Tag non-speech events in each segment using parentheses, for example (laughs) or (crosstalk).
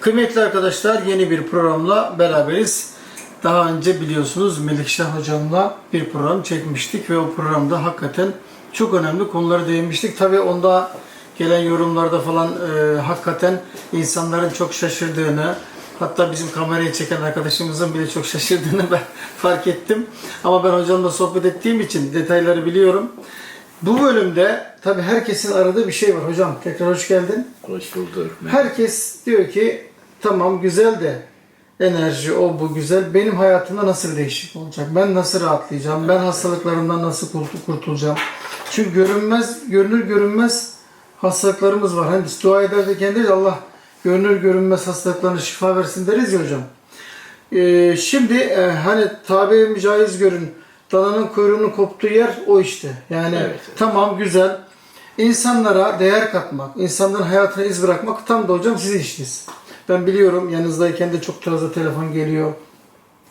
Kıymetli arkadaşlar yeni bir programla beraberiz. Daha önce biliyorsunuz Melikşah hocamla bir program çekmiştik ve o programda hakikaten çok önemli konulara değinmiştik. Tabi onda gelen yorumlarda falan e, hakikaten insanların çok şaşırdığını hatta bizim kamerayı çeken arkadaşımızın bile çok şaşırdığını (laughs) ben fark ettim. Ama ben hocamla sohbet ettiğim için detayları biliyorum. Bu bölümde tabi herkesin aradığı bir şey var. Hocam tekrar hoş geldin. Hoş bulduk. Herkes diyor ki tamam güzel de enerji o bu güzel. Benim hayatımda nasıl değişik olacak? Ben nasıl rahatlayacağım? Ben hastalıklarımdan nasıl kurtul- kurtulacağım? Çünkü görünmez, görünür görünmez hastalıklarımız var. Hani biz dua ederken deriz Allah görünür görünmez hastalıklarına şifa versin deriz ya hocam. Ee, şimdi e, hani tabiri caiz görün dananın kuyruğunun koptuğu yer o işte. Yani Evet, evet. tamam güzel. İnsanlara değer katmak, insanların hayatına iz bırakmak tam da hocam sizin işiniz. Ben biliyorum yanınızdayken de çok fazla telefon geliyor.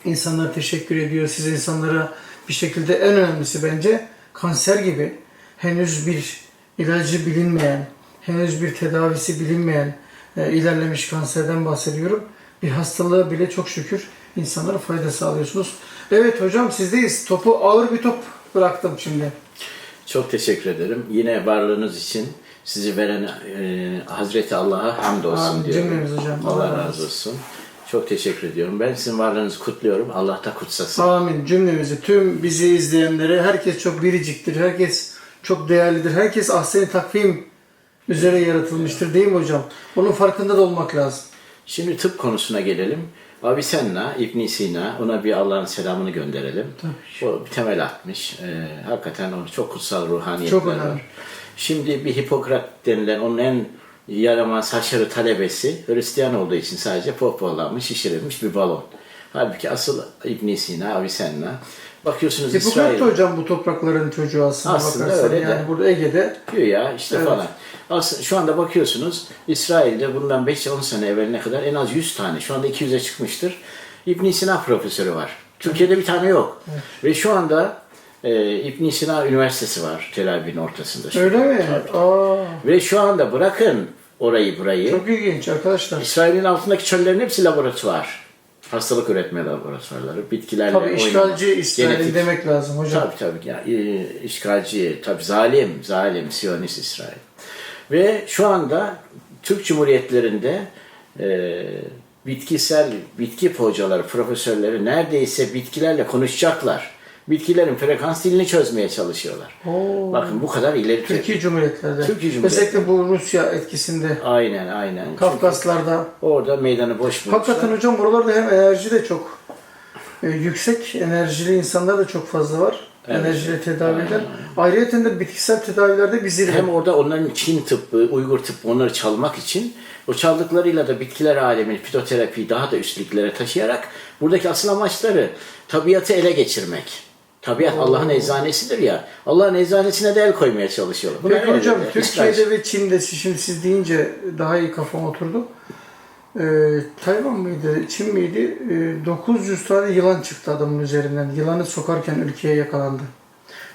İnsanlar teşekkür ediyor. Siz insanlara bir şekilde en önemlisi bence kanser gibi henüz bir ilacı bilinmeyen, henüz bir tedavisi bilinmeyen e, ilerlemiş kanserden bahsediyorum. Bir hastalığa bile çok şükür insanlara fayda sağlıyorsunuz. Evet hocam sizdeyiz. Topu ağır bir top bıraktım şimdi. Çok teşekkür ederim. Yine varlığınız için sizi veren e, Hazreti Allah'a hamdolsun diyorum. Cümlemiz hocam. Allah, razı olsun. Çok teşekkür ediyorum. Ben sizin varlığınızı kutluyorum. Allah da kutsasın. Amin cümlemizi, tüm bizi izleyenlere, herkes çok biriciktir, herkes çok değerlidir, herkes ahsen takvim üzere yaratılmıştır değil mi hocam? Onun farkında da olmak lazım. Şimdi tıp konusuna gelelim. Avicenna, İbn Sina, ona bir Allah'ın selamını gönderelim. O bir temel atmış. Ee, hakikaten o çok kutsal ruhaniyetler Çok önemli. var. Şimdi bir Hipokrat denilen onun en yaramaz haşarı talebesi Hristiyan olduğu için sadece pohpohlanmış, şişirilmiş bir balon. Halbuki asıl İbn Sina, Avicenna. Bakıyorsunuz Hipokrat İsrail da hocam bu toprakların çocuğu aslında, Aslında bakarsan. öyle de. yani burada Ege'de diyor ya işte Evet. falan. Aslında şu anda bakıyorsunuz İsrail'de bundan 5-10 sene evveline kadar en az 100 tane, şu anda 200'e çıkmıştır. İbn Sina profesörü var. Türkiye'de bir tane yok. Ve şu anda e, İbn Sina Üniversitesi var Tel Aviv'in ortasında. şu öyle mi? Tabii. Aa, Ve şu anda bırakın orayı burayı. çok ilginç arkadaşlar. İsrail'in altındaki çöllerin hepsi laboratuvar. Hastalık üretme laboratuvarları, bitkilerle Tabii işgalci İsrail demek lazım hocam. Tabii tabii. Ya, e, işgalci, tabii zalim, zalim, Siyonist İsrail. Ve şu anda Türk Cumhuriyetlerinde e, bitkisel, bitki hocaları, profesörleri neredeyse bitkilerle konuşacaklar. Bitkilerin frekans dilini çözmeye çalışıyorlar. Oo. Bakın bu kadar ileri. Türkiye Cumhuriyetlerde. Türkiye Cumhuriyeti. Özellikle bu Rusya etkisinde. Aynen aynen. Çünkü Kafkaslarda. orada meydanı boş bulmuşlar. Hakikaten hocam buralarda hem enerji de çok e, yüksek, enerjili insanlar da çok fazla var. Evet. Enerjili tedavi eden. Ayrıca de bitkisel tedavilerde bir zirve. Hem orada onların Çin tıbbı, Uygur tıbbı onları çalmak için o çaldıklarıyla da bitkiler alemini, fitoterapiyi daha da üstlüklere taşıyarak buradaki asıl amaçları tabiatı ele geçirmek. Tabiat Allah'ın eczanesidir ya. Allah'ın eczanesine de el koymaya çalışıyorlar. Bunlar Peki hocam. Türkiye'de İsrail. ve Çin'de şimdi siz deyince daha iyi kafam oturdu. Ee, Tayvan mıydı, Çin miydi? Ee, 900 tane yılan çıktı adamın üzerinden. Yılanı sokarken ülkeye yakalandı.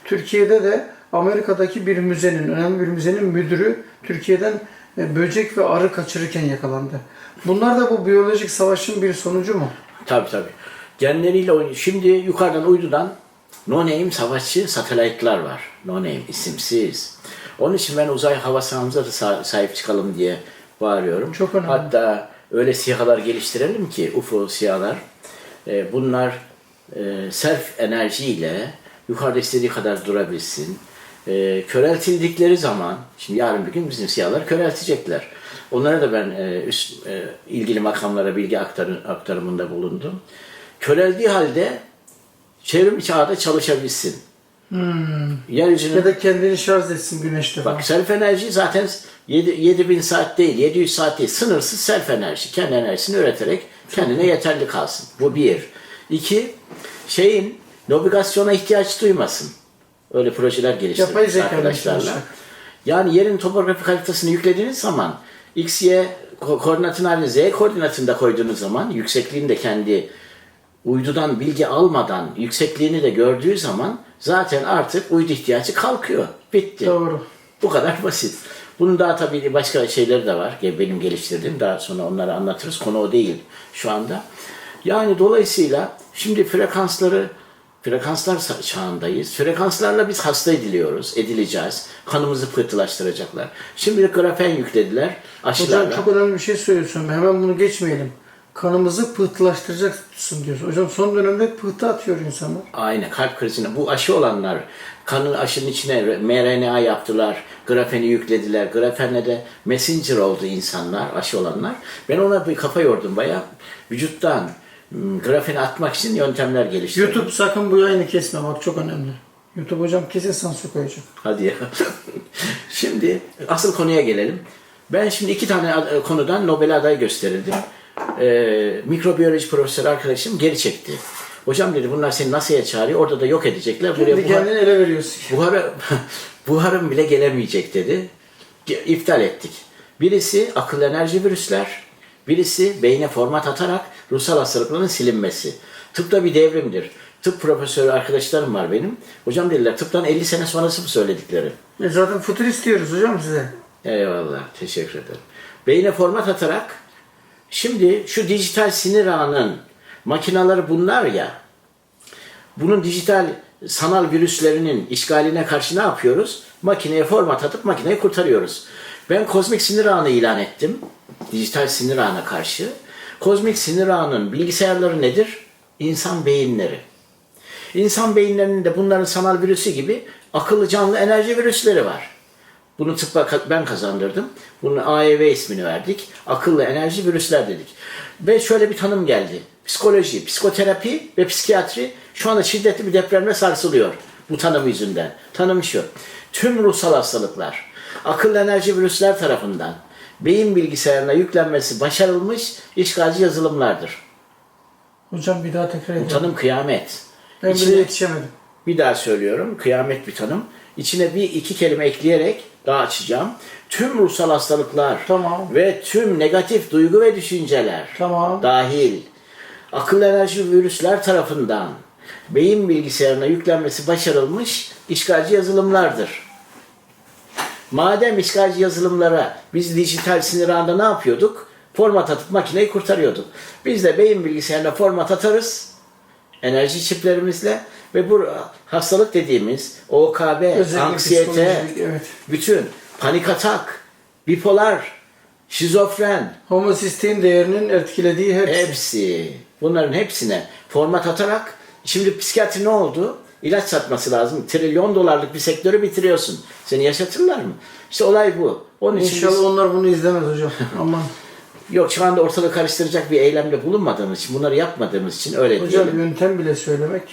Türkiye'de de Amerika'daki bir müzenin, önemli bir müzenin müdürü Türkiye'den e, böcek ve arı kaçırırken yakalandı. Bunlar da bu biyolojik savaşın bir sonucu mu? Tabii tabii. Genleriyle oynuyor. Şimdi yukarıdan uydudan no name savaşçı satellite'lar var. No name, isimsiz. Onun için ben uzay hava sahamıza da sa- sahip çıkalım diye bağırıyorum. Çok önemli. Hatta öyle sihalar geliştirelim ki UFO sihalar. e, bunlar e, self enerjiyle yukarıda istediği kadar durabilsin. E, köreltildikleri zaman, şimdi yarın bir gün bizim sihalar köreltecekler. Onlara da ben e, üst, e, ilgili makamlara bilgi aktarı, aktarımında bulundum. Köreldiği halde çevrim içi ağda çalışabilsin. Yeryüzünün Ya da kendini şarj etsin güneşte falan. Bak self enerji zaten 7, 7000 saat değil, 700 saat değil. Sınırsız self enerji. Kendi enerjisini üreterek kendine yeterli kalsın. Bu bir. İki, şeyin navigasyona ihtiyaç duymasın. Öyle projeler geliştirdik arkadaşlarla. Yani yerin topografik haritasını yüklediğiniz zaman X, Y ko- koordinatın haline Z koordinatını da koyduğunuz zaman yüksekliğini de kendi uydudan bilgi almadan yüksekliğini de gördüğü zaman zaten artık uydu ihtiyacı kalkıyor. Bitti. Doğru. Bu kadar basit. Bunun daha tabii başka şeyleri de var. Benim geliştirdiğim. Daha sonra onları anlatırız. Konu o değil şu anda. Yani dolayısıyla şimdi frekansları frekanslar çağındayız. Frekanslarla biz hasta ediliyoruz, edileceğiz. Kanımızı pıhtılaştıracaklar. Şimdi grafen yüklediler aşılarla. Hocam çok önemli bir şey söylüyorsun. Hemen bunu geçmeyelim. Kanımızı pıhtılaştıracaksın diyorsun. Hocam son dönemde pıhtı atıyor insanlar. Aynen kalp krizine. Bu aşı olanlar kanın aşının içine mRNA yaptılar. Grafeni yüklediler. Grafenle de messenger oldu insanlar, aşı olanlar. Ben ona bir kafa yordum bayağı. Vücuttan hmm, grafeni atmak için yöntemler geliştirdim. YouTube sakın bu yayını kesme bak çok önemli. YouTube hocam kesin sansür koyacak. Hadi ya. (laughs) şimdi asıl konuya gelelim. Ben şimdi iki tane konudan Nobel aday gösterildim. Ee, mikrobiyoloji profesörü arkadaşım geri çekti. Hocam dedi bunlar seni NASA'ya çağırıyor. Orada da yok edecekler. Buraya Şimdi buhar- kendini ele veriyorsun. Buhara, (laughs) buharın bile gelemeyecek dedi. İptal ettik. Birisi akıl enerji virüsler, birisi beyne format atarak ruhsal hastalıkların silinmesi. Tıpta bir devrimdir. Tıp profesörü arkadaşlarım var benim. Hocam dediler tıptan 50 sene sonrası mı söyledikleri? E zaten futurist diyoruz hocam size. Eyvallah, teşekkür ederim. Beyne format atarak, şimdi şu dijital sinir ağının makinaları bunlar ya, bunun dijital sanal virüslerinin işgaline karşı ne yapıyoruz? Makineye format atıp makineyi kurtarıyoruz. Ben kozmik sinir ağını ilan ettim. Dijital sinir ağına karşı. Kozmik sinir ağının bilgisayarları nedir? İnsan beyinleri. İnsan beyinlerinin de bunların sanal virüsü gibi akıllı canlı enerji virüsleri var. Bunu ka- ben kazandırdım. Bunun AEV ismini verdik. Akıllı enerji virüsler dedik. Ve şöyle bir tanım geldi. Psikoloji, psikoterapi ve psikiyatri şu anda şiddetli bir depremle sarsılıyor. Bu tanım yüzünden. Tanım şu. Tüm ruhsal hastalıklar akıllı enerji virüsler tarafından beyin bilgisayarına yüklenmesi başarılmış işgalci yazılımlardır. Hocam bir daha tekrar Bu edin. tanım kıyamet. Ben bile İçine- yetişemedim. bir daha söylüyorum. Kıyamet bir tanım. İçine bir iki kelime ekleyerek daha açacağım. Tüm ruhsal hastalıklar Tamam. ve tüm negatif duygu ve düşünceler Tamam. dahil akıl enerji virüsler tarafından beyin bilgisayarına yüklenmesi başarılmış işgalci yazılımlardır. Madem işgalci yazılımlara biz dijital sinir ağında ne yapıyorduk? Format atıp makineyi kurtarıyorduk. Biz de beyin bilgisayarına format atarız enerji çiplerimizle ve bu hastalık dediğimiz OKB, Özellikle anksiyete, evet. bütün panik atak, bipolar, şizofren, Homosistein değerinin etkilediği hepsi. hepsi bunların hepsine format atarak şimdi psikiyatri ne oldu? İlaç satması lazım. Trilyon dolarlık bir sektörü bitiriyorsun. Seni yaşatırlar mı? İşte olay bu. Onun için biz- İnşallah onlar bunu izlemez hocam. (laughs) Aman. yok şu anda ortalığı karıştıracak bir eylemde bulunmadığımız için, bunları yapmadığımız için öyle Hocam diyelim. yöntem bile söylemek.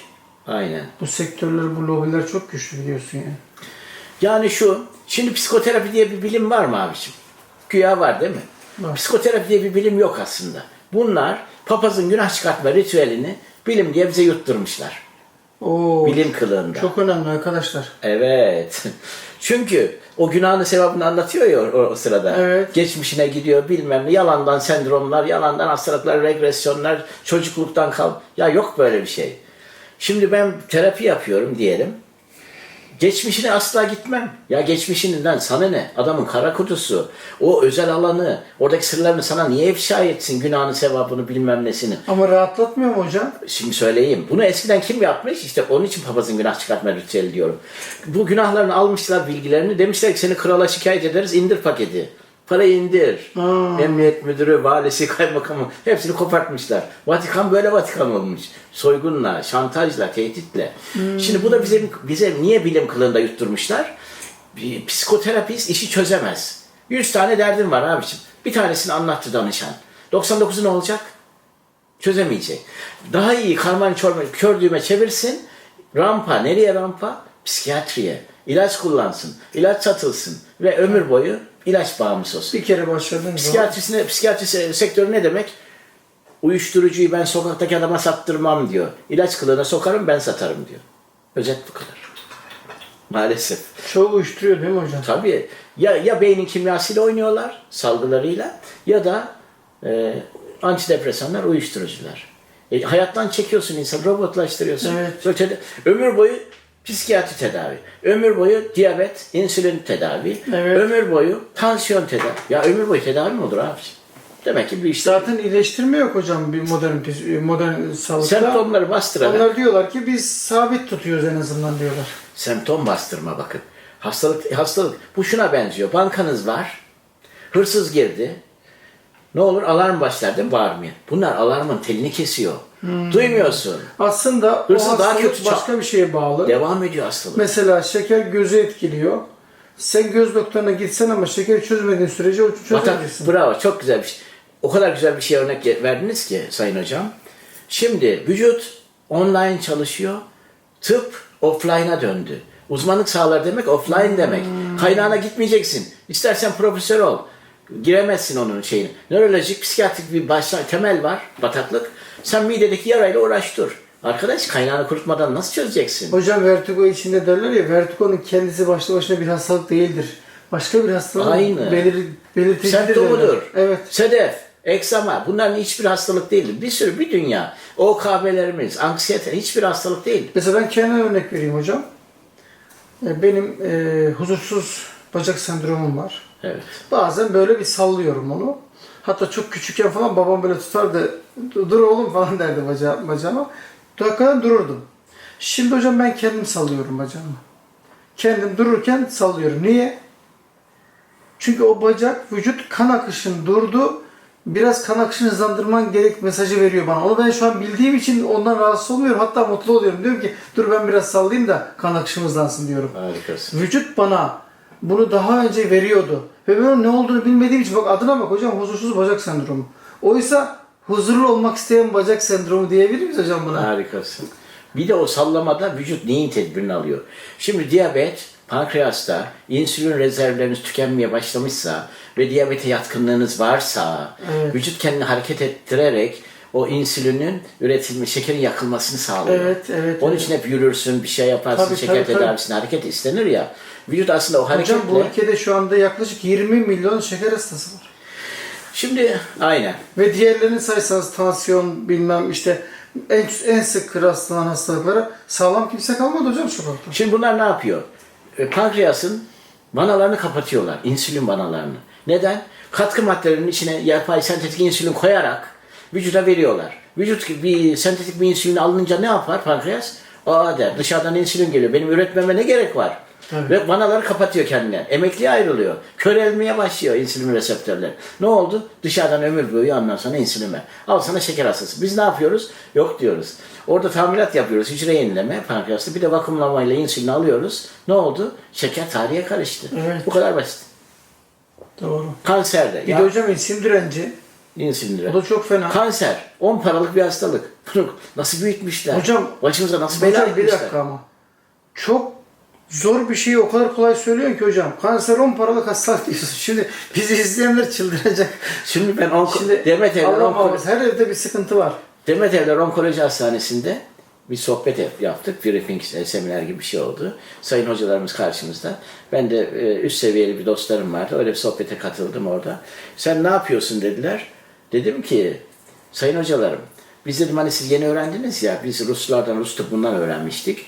Aynen. Bu sektörler, bu lobiler çok güçlü biliyorsun yani. Yani şu, şimdi psikoterapi diye bir bilim var mı abiciğim? Güya var değil mi? Var. Psikoterapi diye bir bilim yok aslında. Bunlar papazın günah çıkartma ritüelini bilim diye bize yutturmuşlar. Oo, Bilim kılığında. çok önemli arkadaşlar. Evet. (laughs) Çünkü o günahını sevabını anlatıyor ya o, o sırada. Evet. Geçmişine gidiyor bilmem ne. Yalandan sendromlar, yalandan hastalıklar, regresyonlar, çocukluktan kal. Ya yok böyle bir şey. Şimdi ben terapi yapıyorum diyelim. Geçmişine asla gitmem. Ya geçmişinden sana ne? Adamın kara kutusu, o özel alanı, oradaki sırlarını sana niye ifşa etsin günahını, sevabını, bilmem nesini. Ama rahatlatmıyor mu hocam? Şimdi söyleyeyim. Bunu eskiden kim yapmış? İşte onun için papazın günah çıkartma ritüeli diyorum. Bu günahlarını almışlar bilgilerini. Demişler ki seni krala şikayet ederiz indir paketi. Parayı indir. Aa. Emniyet müdürü, valisi, kaymakamı hepsini kopartmışlar. Vatikan böyle Vatikan olmuş. Soygunla, şantajla, tehditle. Şimdi bu da bize bize niye bilim kılığında yutturmuşlar? Bir psikoterapist işi çözemez. 100 tane derdin var abiciğim. Bir tanesini anlattı danışan. 99'u ne olacak? çözemeyecek. Daha iyi karman çorman kör düğme çevirsin. Rampa. Nereye rampa? Psikiyatriye. İlaç kullansın. ilaç satılsın. Ve ömür boyu ilaç bağımlısı olsun. Bir kere başladığın Psikiyatrisine, psikiyatri se- sektörü ne demek? Uyuşturucuyu ben sokaktaki adama sattırmam diyor. İlaç kılığına sokarım ben satarım diyor. Özet bu kadar. Maalesef. çoğu uyuşturuyor değil mi hocam? Tabii ya ya beynin kimyasıyla oynuyorlar salgılarıyla ya da e, antidepresanlar, uyuşturucular. E, hayattan çekiyorsun insanı, robotlaştırıyorsun. Evet. Ötede, ömür boyu psikiyatri tedavi. Ömür boyu diyabet, insülin tedavi. Evet. Ömür boyu tansiyon tedavi. Ya ömür boyu tedavi mi olur abi? Demek ki bir işte Zaten iyileştirme yok hocam bir modern pis- modern sağlıkta. semptomları bastırarak Onlar diyorlar ki biz sabit tutuyoruz en azından diyorlar. Semptom bastırma bakın. Hastalık hastalık bu şuna benziyor. Bankanız var. Hırsız girdi. Ne olur alarm başlar değil mi bağırmaya? Bunlar alarmın telini kesiyor. Duymuyorsun. Aslında Hırsız o daha kötü başka bir şeye bağlı. Devam ediyor hastalık. Mesela şeker gözü etkiliyor. Sen göz doktoruna gitsen ama şekeri çözmediğin sürece o çözemezsin. bravo çok güzel bir şey. O kadar güzel bir şey örnek verdiniz ki Sayın Hocam. Şimdi vücut online çalışıyor. Tıp offline'a döndü. Uzmanlık sahaları demek offline demek. Kaynağına gitmeyeceksin. İstersen profesör ol. Giremezsin onun şeyine. Nörolojik, psikiyatrik bir başla, temel var, bataklık. Sen midedeki yarayla uğraş dur. Arkadaş kaynağını kurutmadan nasıl çözeceksin? Hocam vertigo içinde derler ya vertigonun kendisi başlı başına bir hastalık değildir. Başka bir hastalığın Aynen. belir, belirticidir Semptomudur. Evet. Sedef, eksama bunların hiçbir hastalık değildir. Bir sürü bir dünya. OKB'lerimiz, anksiyete hiçbir hastalık değil. Mesela ben kendime örnek vereyim hocam. E, Benim e, huzursuz bacak sendromum var. Evet. Bazen böyle bir sallıyorum onu. Hatta çok küçükken falan babam böyle tutardı. Dur oğlum (laughs) falan derdi baca bacağıma. Hakikaten dururdum. Şimdi hocam ben kendim sallıyorum bacağımı. Kendim dururken sallıyorum. Niye? Çünkü o bacak vücut kan akışın durdu. Biraz kan akışını hızlandırman gerek mesajı veriyor bana. Onu ben şu an bildiğim için ondan rahatsız olmuyorum. Hatta mutlu oluyorum. Diyorum ki dur ben biraz sallayayım da kan akışım hızlansın diyorum. Harikasın. Vücut bana bunu daha önce veriyordu. Ve ben onun ne olduğunu bilmediğim için bak adına bak hocam huzursuz bacak sendromu. Oysa huzurlu olmak isteyen bacak sendromu diyebilir miyiz hocam buna? Harikasın. Bir de o sallamada vücut neyin tedbirini alıyor? Şimdi diyabet, pankreasta, insülin rezervleriniz tükenmeye başlamışsa ve diyabete yatkınlığınız varsa Evet. vücut kendini hareket ettirerek o insülinin üretilme, şekerin yakılmasını sağlıyor. Evet, evet, Onun evet. için hep yürürsün, bir şey yaparsın, Tabii, şeker tabii, tabii. tedavisinde hareket istenir ya. Vücut aslında o hareketle... Hocam bu ülkede şu anda yaklaşık 20 milyon şeker hastası var. Şimdi aynen. Ve diğerlerini saysanız tansiyon bilmem işte en, en sık rastlanan hastalıklara sağlam kimse kalmadı hocam sokakta. Şimdi bunlar ne yapıyor? E, pankreasın vanalarını kapatıyorlar. insülin vanalarını. Neden? Katkı maddelerinin içine yapay sentetik insülin koyarak vücuda veriyorlar. Vücut bir sentetik bir insülin alınınca ne yapar pankreas? Aa der dışarıdan insülin geliyor. Benim üretmeme ne gerek var? Tabii. Ve vanaları kapatıyor kendine. Emekliye ayrılıyor. Körelmeye başlıyor insülin reseptörleri. Ne oldu? Dışarıdan ömür boyu ondan sonra insülin ver. Al sana şeker hastası. Biz ne yapıyoruz? Yok diyoruz. Orada tamirat yapıyoruz. Hücre yenileme pankreasta. Bir de vakumlamayla insülin alıyoruz. Ne oldu? Şeker tarihe karıştı. Evet. Bu kadar basit. Doğru. Kanserde. Bir Ya, de hocam insin direnci. İnsülin O da çok fena. Kanser. 10 paralık bir hastalık. (laughs) Bunu nasıl büyütmüşler? Hocam- Başımıza nasıl bela Hocam bir etmişler? dakika ama. Çok zor bir şeyi o kadar kolay söylüyorsun ki hocam. Kanser 10 paralık hastalık diyorsun. (laughs) Şimdi bizi izleyenler çıldıracak. Şimdi ben onko- Şimdi Demet Evler onko- her evde bir sıkıntı var. Demet Evler Onkoloji Hastanesi'nde bir sohbet yap- yaptık. Briefing, e, seminer gibi bir şey oldu. Sayın hocalarımız karşımızda. Ben de e, üst seviyeli bir dostlarım vardı. Öyle bir sohbete katıldım orada. Sen ne yapıyorsun dediler. Dedim ki sayın hocalarım biz dedim hani siz yeni öğrendiniz ya biz Ruslardan Rus tıbbından öğrenmiştik.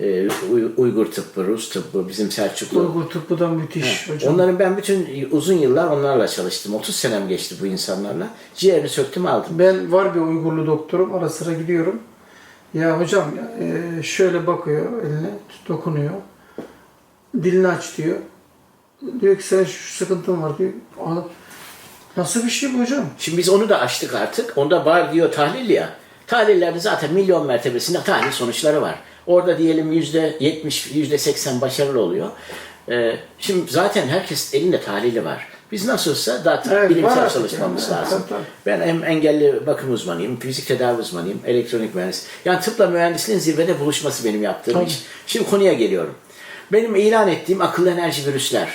E, Uy- Uygur tıbbı, Rus tıbbı, bizim Selçuklu Uygur tıbbı da müthiş hocam. Onların ben bütün uzun yıllar onlarla çalıştım. 30 senem geçti bu insanlarla. Ciğerini söktüm aldım. Ben var bir Uygurlu doktorum. Ara sıra gidiyorum. Ya hocam ya, e, şöyle bakıyor eline, dokunuyor. Dilini aç diyor. Diyor ki senin şu sıkıntın var diyor. Alıp Nasıl bir şey bu hocam? Şimdi biz onu da açtık artık. Onda bar diyor tahlil ya. Tahlillerde zaten milyon mertebesinde tahlil sonuçları var. Orada diyelim yüzde yetmiş, yüzde seksen başarılı oluyor. Ee, şimdi zaten herkes elinde tahlili var. Biz nasılsa daha Evet, var bilimsel artık çalışmamız yani. lazım. Ben hem engelli bakım uzmanıyım, fizik tedavi uzmanıyım, elektronik mühendis. Yani tıpla mühendisliğin zirvede buluşması benim yaptığım Tabii. iş. Şimdi konuya geliyorum. Benim ilan ettiğim akıllı enerji virüsler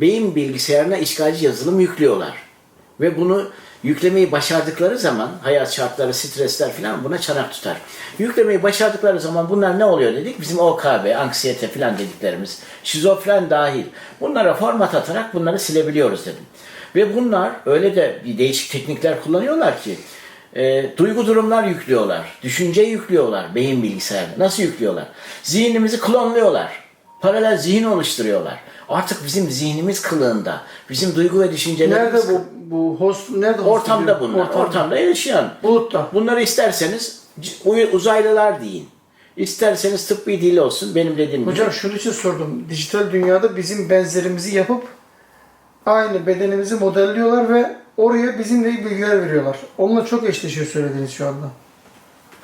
beyin bilgisayarına işgalci yazılım yüklüyorlar. Ve bunu yüklemeyi başardıkları zaman hayat şartları, stresler falan buna çanak tutar. Yüklemeyi başardıkları zaman bunlar ne oluyor dedik? Bizim OKB, anksiyete falan dediklerimiz, şizofren dahil. Bunlara format atarak bunları silebiliyoruz dedim. Ve bunlar öyle de bir değişik teknikler kullanıyorlar ki e, duygu durumlar yüklüyorlar. Düşünce yüklüyorlar beyin bilgisayarına. Nasıl yüklüyorlar? Zihnimizi klonluyorlar. Paralel zihin oluşturuyorlar. Artık bizim zihnimiz kılığında. Bizim duygu ve düşüncelerimiz Nerede bu bu host nerede host Ortamda bunlar. Ortamda, yaşayan. Bulutta. Bunları isterseniz uzaylılar deyin. İsterseniz tıbbi dil olsun. Benim dediğim gibi. Hocam şunun için sordum. Dijital dünyada bizim benzerimizi yapıp aynı bedenimizi modelliyorlar ve oraya bizimle bilgiler veriyorlar. Onunla çok eşleşiyor söylediğiniz şu anda.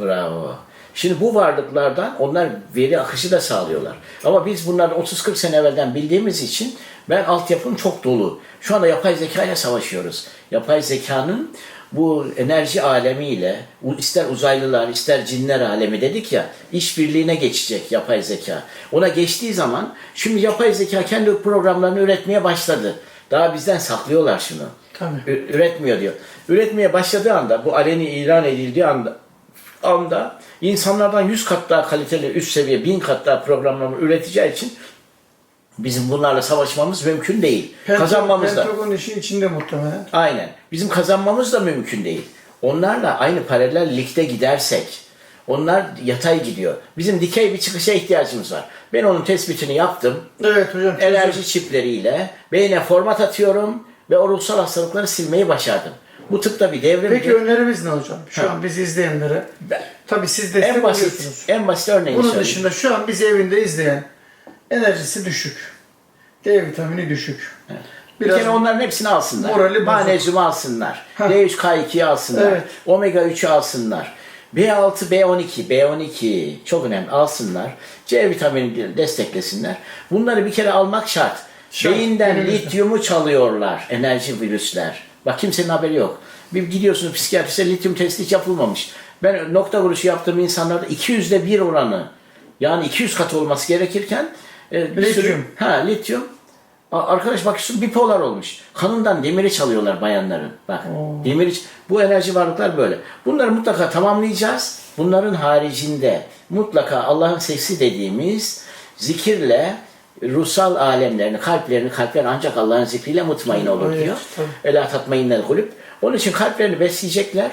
Bravo. Şimdi bu varlıklardan onlar veri akışı da sağlıyorlar. Ama biz bunları 30-40 sene evvelden bildiğimiz için ben altyapım çok dolu. Şu anda yapay zekayla savaşıyoruz. Yapay zekanın bu enerji alemiyle ister uzaylılar ister cinler alemi dedik ya işbirliğine geçecek yapay zeka. Ona geçtiği zaman şimdi yapay zeka kendi programlarını üretmeye başladı. Daha bizden saklıyorlar şunu. Tabii. Ü- üretmiyor diyor. Üretmeye başladığı anda bu aleni ilan edildiği anda anda insanlardan 100 kat daha kaliteli üst seviye 1000 kat daha programlama üreteceği için bizim bunlarla savaşmamız mümkün değil. Kazanmamız da. Pentagon işin içinde muhtemelen. Aynen. Bizim kazanmamız da mümkün değil. Onlarla aynı paralel ligde gidersek onlar yatay gidiyor. Bizim dikey bir çıkışa ihtiyacımız var. Ben onun tespitini yaptım. Evet hocam. Enerji çipleriyle beyne format atıyorum ve o ruhsal hastalıkları silmeyi başardım. Bu tıpta bir devrimdi. Peki önerimiz ne hocam? Şu Ha. an bizi izleyenlere. Ben- Tabii siz destek en basit, en basit örneğini Bunun söyleyeyim. dışında şu an bizi evinde izleyen enerjisi düşük. D vitamini düşük. Bir Biraz kere onların hepsini alsınlar. Morali bozuk. Magnezyumu alsınlar. Heh. D3K2'yi alsınlar. Evet. Omega 3'ü alsınlar. B6, B12, B12 çok önemli alsınlar. C vitamini desteklesinler. Bunları bir kere almak şart. Şart, Beyinden günümüzde. lityumu çalıyorlar enerji virüsler. Bak kimsenin haberi yok. Bir gidiyorsunuz psikiyatriste lityum testi hiç yapılmamış. Ben nokta vuruşu yaptığım insanlarda 200'de 1 oranı yani 200 kat olması gerekirken e, bir sürü- Lityum. ha lityum Arkadaş bak şu bipolar olmuş. Kanından demiri çalıyorlar bayanların. Bak demiri bu enerji varlıklar böyle. Bunları mutlaka tamamlayacağız. Bunların haricinde mutlaka Allah'ın sesi dediğimiz zikirle ruhsal alemlerini, kalplerini, kalpler ancak Allah'ın zikriyle mutmain olur diyor. Ela tatmainnel kulüp. Onun için kalplerini besleyecekler.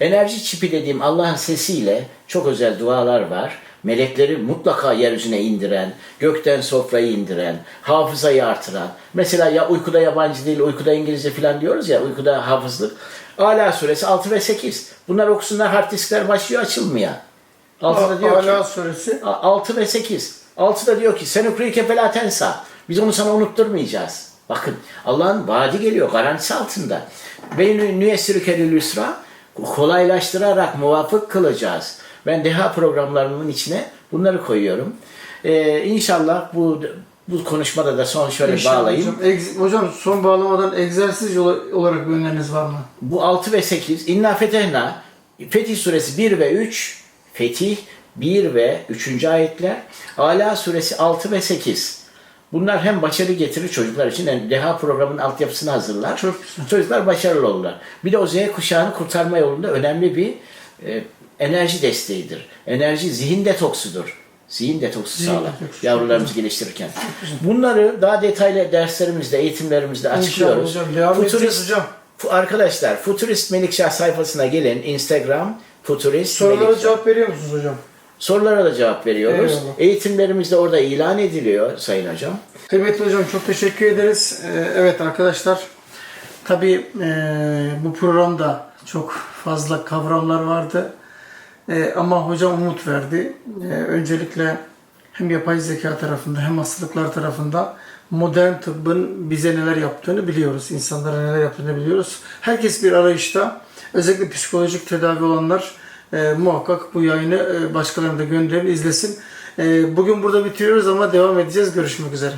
Enerji çipi dediğim Allah'ın sesiyle çok özel dualar var. Melekleri mutlaka yeryüzüne indiren, gökten sofrayı indiren, hafızayı artıran. Mesela ya uykuda yabancı dil, uykuda İngilizce falan diyoruz ya, uykuda hafızlık. Ala suresi 6 ve 8. Bunlar okusunlar, hard diskler başlıyor açılmaya. Altıda diyor ki, Ala suresi. 6 ve 8. 6'da diyor ki sen ukrike felâ tensa. Biz onu sana unutturmayacağız. Bakın Allah'ın vaadi geliyor garantisi altında. Ve nüyessirükelül yusra kolaylaştırarak muvafık kılacağız. Ben deha programlarımın içine bunları koyuyorum. Ee, inşallah bu bu konuşmada da son şöyle İnşallah bağlayayım. Hocam, Egz- hocam son bağlamadan egzersiz olarak bir öneriniz var mı? Bu 6 ve 8 İnna fetehna Fetih suresi 1 ve 3 Fetih 1 ve 3. ayetler Ala suresi 6 ve 8 Bunlar hem başarı getirir çocuklar için hem deha programının altyapısını hazırlar. Çok. Çocuklar başarılı olurlar. Bir de o Z kuşağını kurtarma yolunda önemli bir e, enerji desteğidir. Enerji zihin detoksudur. Zihin detoksu sağlar. Yavrularımızı geliştirirken. Bunları daha detaylı derslerimizde, eğitimlerimizde açıklıyoruz. Futurist- hocam. Arkadaşlar Futurist Melikşah sayfasına gelin. Instagram Futurist Sorulara Melikşah. cevap veriyor musunuz hocam? Sorulara da cevap veriyoruz. Eyvallah. Eğitimlerimiz de orada ilan ediliyor Sayın Hocam. Kıymetli hocam çok teşekkür ederiz. Ee, evet arkadaşlar tabi bu programda çok fazla kavramlar vardı. Ee, ama hocam umut verdi. Ee, öncelikle hem yapay zeka tarafında hem hastalıklar tarafında modern tıbbın bize neler yaptığını biliyoruz. İnsanlara neler yaptığını biliyoruz. Herkes bir arayışta. Özellikle psikolojik tedavi olanlar e, muhakkak bu yayını e, başkalarına da gönderin, izlesin. E, bugün burada bitiriyoruz ama devam edeceğiz. Görüşmek üzere.